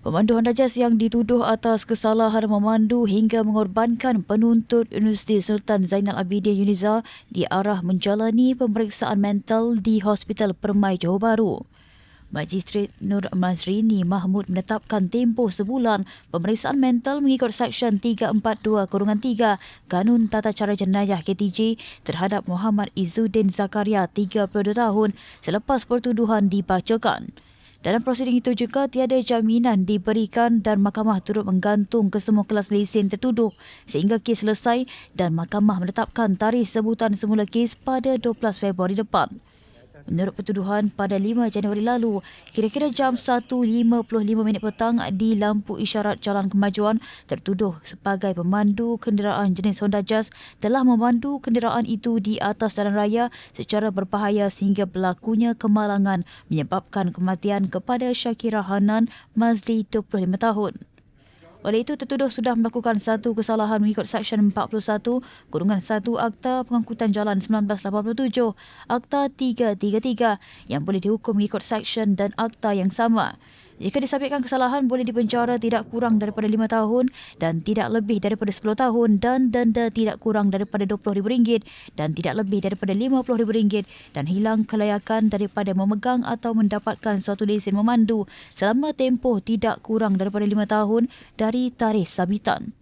Pemandu Honda yang dituduh atas kesalahan memandu hingga mengorbankan penuntut Universiti Sultan Zainal Abidin Uniza diarah menjalani pemeriksaan mental di Hospital Permai Johor Bahru. Magistrat Nur Mazrini Mahmud menetapkan tempoh sebulan pemeriksaan mental mengikut Seksyen 342-3 Kanun Tata Cara Jenayah KTJ terhadap Muhammad Izzuddin Zakaria 32 tahun selepas pertuduhan dibacakan. Dalam prosiding itu juga tiada jaminan diberikan dan mahkamah turut menggantung kesemua kelas lesen tertuduh sehingga kes selesai dan mahkamah menetapkan tarikh sebutan semula kes pada 12 Februari depan. Menurut pertuduhan, pada 5 Januari lalu, kira-kira jam 1.55 minit petang di lampu isyarat Jalan Kemajuan, tertuduh sebagai pemandu kenderaan jenis Honda Jazz telah memandu kenderaan itu di atas jalan raya secara berbahaya sehingga berlakunya kemalangan menyebabkan kematian kepada Syakira Hanan Mazli 25 tahun. Oleh itu, tertuduh sudah melakukan satu kesalahan mengikut Seksyen 41, Kurungan 1 Akta Pengangkutan Jalan 1987, Akta 333 yang boleh dihukum mengikut Seksyen dan Akta yang sama. Jika disabitkan kesalahan, boleh dipenjara tidak kurang daripada 5 tahun dan tidak lebih daripada 10 tahun dan denda tidak kurang daripada RM20,000 dan tidak lebih daripada RM50,000 dan hilang kelayakan daripada memegang atau mendapatkan suatu lesen memandu selama tempoh tidak kurang daripada 5 tahun dari tarikh sabitan.